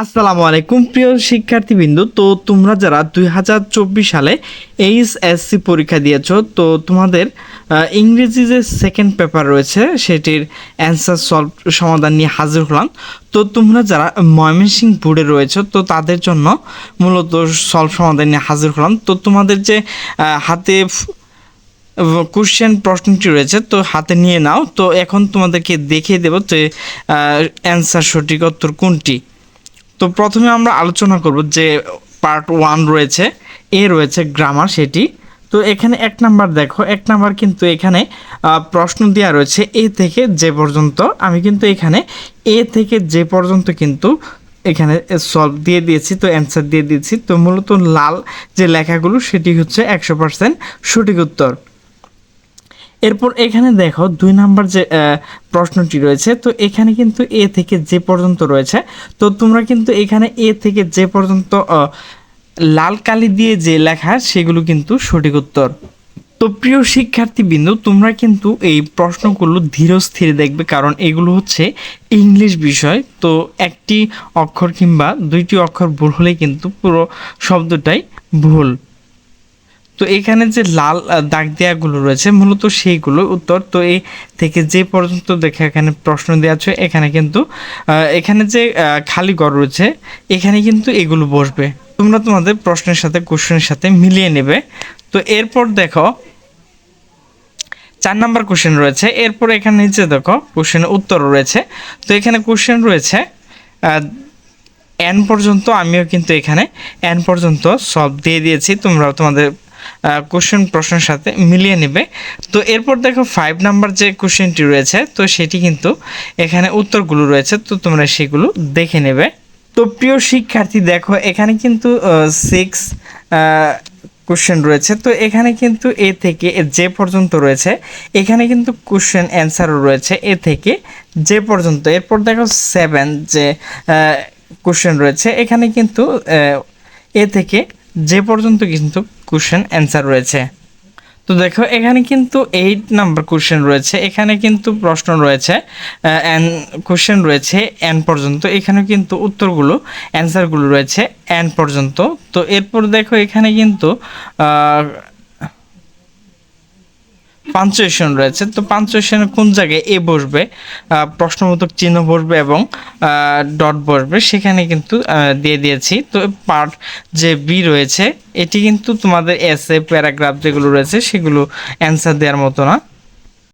আসসালামু আলাইকুম, প্রিয় শিক্ষার্থীবৃন্দু। তো তোমরা যারা দুই হাজার চব্বিশ সালে এইচএসসি পরীক্ষা দিয়েছ, তো তোমাদের ইংরেজি যে সেকেন্ড পেপার রয়েছে, সেটির অ্যান্সার সলভ সমাধান নিয়ে হাজির হলাম। তো তোমরা যারা ময়মনসিং বোর্ডে রয়েছে, তো তাদের জন্য মূলত সলভ সমাধান নিয়ে হাজির হলাম। তো তোমাদের যে হাতে কোশ্চেন প্রশ্নটি রয়েছে, তো হাতে নিয়ে নাও। তো এখন তোমাদেরকে দেখিয়ে দেবো যে অ্যান্সার সঠিক উত্তর কোনটি। তো প্রথমে আমরা আলোচনা করব যে পার্ট ওয়ান রয়েছে, এ রয়েছে গ্রামার সেটি। তো এখানে এক নাম্বার দেখো, এক নাম্বার কিন্তু এখানে প্রশ্ন দেওয়া রয়েছে এ থেকে যে পর্যন্ত। আমি কিন্তু এখানে এ থেকে যে পর্যন্ত কিন্তু এখানে সলভ দিয়ে দিয়েছি, তো অ্যান্সার দিয়ে দিয়েছি। তো মূলত লাল যে লেখাগুলো সেটি হচ্ছে একশো পার্সেন্ট সঠিক উত্তর। এরপর এখানে দেখো দুই নাম্বার যে প্রশ্নটি রয়েছে, তো এখানে কিন্তু এ থেকে যে পর্যন্ত রয়েছে। তো তোমরা কিন্তু এখানে এ থেকে যে পর্যন্ত লাল কালি দিয়ে যে লেখা, সেগুলো কিন্তু সঠিক উত্তর। তো প্রিয় শিক্ষার্থী বিন্দু তোমরা কিন্তু এই প্রশ্নগুলো ধীর স্থির দেখবে, কারণ এগুলো হচ্ছে ইংলিশ বিষয়। তো একটি অক্ষর কিংবা দুইটি অক্ষর ভুল হলে কিন্তু পুরো শব্দটাই ভুল। তো এখানে যে লাল দাগ দেওয়াগুলো রয়েছে মূলত সেইগুলো উত্তর। তো এই থেকে যে পর্যন্ত দেখে এখানে প্রশ্ন দেওয়া আছে, এখানে কিন্তু এখানে যে খালি ঘর রয়েছে, এখানে কিন্তু এগুলো বসবে। তোমরা তোমাদের প্রশ্নের সাথে, কোশ্চেনের সাথে মিলিয়ে নেবে। তো এরপর দেখো, চার নাম্বার কোশ্চেন রয়েছে। এরপর এখানে নিচে দেখো, কোশ্চেনের উত্তর রয়েছে। তো এখানে কোশ্চেন রয়েছে এন পর্যন্ত, আমিও কিন্তু এখানে এন পর্যন্ত সব দিয়ে দিয়েছি। তোমরা তোমাদের কোশ্চেন প্রশ্নের সাথে মিলিয়ে নেবে। তো এরপর দেখো ফাইভ নাম্বার যে কোশ্চেনটি রয়েছে, তো সেটি কিন্তু এখানে উত্তরগুলো রয়েছে, তো তোমরা সেগুলো দেখে নেবে। তো প্রিয় শিক্ষার্থী, দেখো এখানে কিন্তু সিক্স কোশ্চেন রয়েছে। তো এখানে কিন্তু এ থেকে যে পর্যন্ত রয়েছে, এখানে কিন্তু কোশ্চেন অ্যান্সারও রয়েছে এ থেকে যে পর্যন্ত। এরপর দেখো সেভেন যে কোশ্চেন রয়েছে, এখানে কিন্তু এ থেকে যে পর্যন্ত কিন্তু কোশ্চেন অ্যান্সার রয়েছে। তো দেখো, এখানে কিন্তু এইট নাম্বার কোশ্চেন রয়েছে, এখানে কিন্তু প্রশ্ন রয়েছে অ্যান কোশ্চেন রয়েছে এন পর্যন্ত এখানে কিন্তু উত্তরগুলো অ্যান্সারগুলো রয়েছে এন পর্যন্ত। তো এরপর দেখো, এখানে কিন্তু পাঞ্চুয়েশন রয়েছে। তো পাঞ্চুয়েশনে কোন জায়গায় এ বসবে? প্রশ্নবোধক চিহ্ন বসবে এবং ডট বসবে। সেখানে কিন্তু দিয়ে দিয়েছি। তো পার্ট যে বি রয়েছে, এটি কিন্তু তোমাদের এসে প্যারাগ্রাফ যেগুলো রয়েছে, সেগুলো অ্যান্সার দেওয়ার মতো না।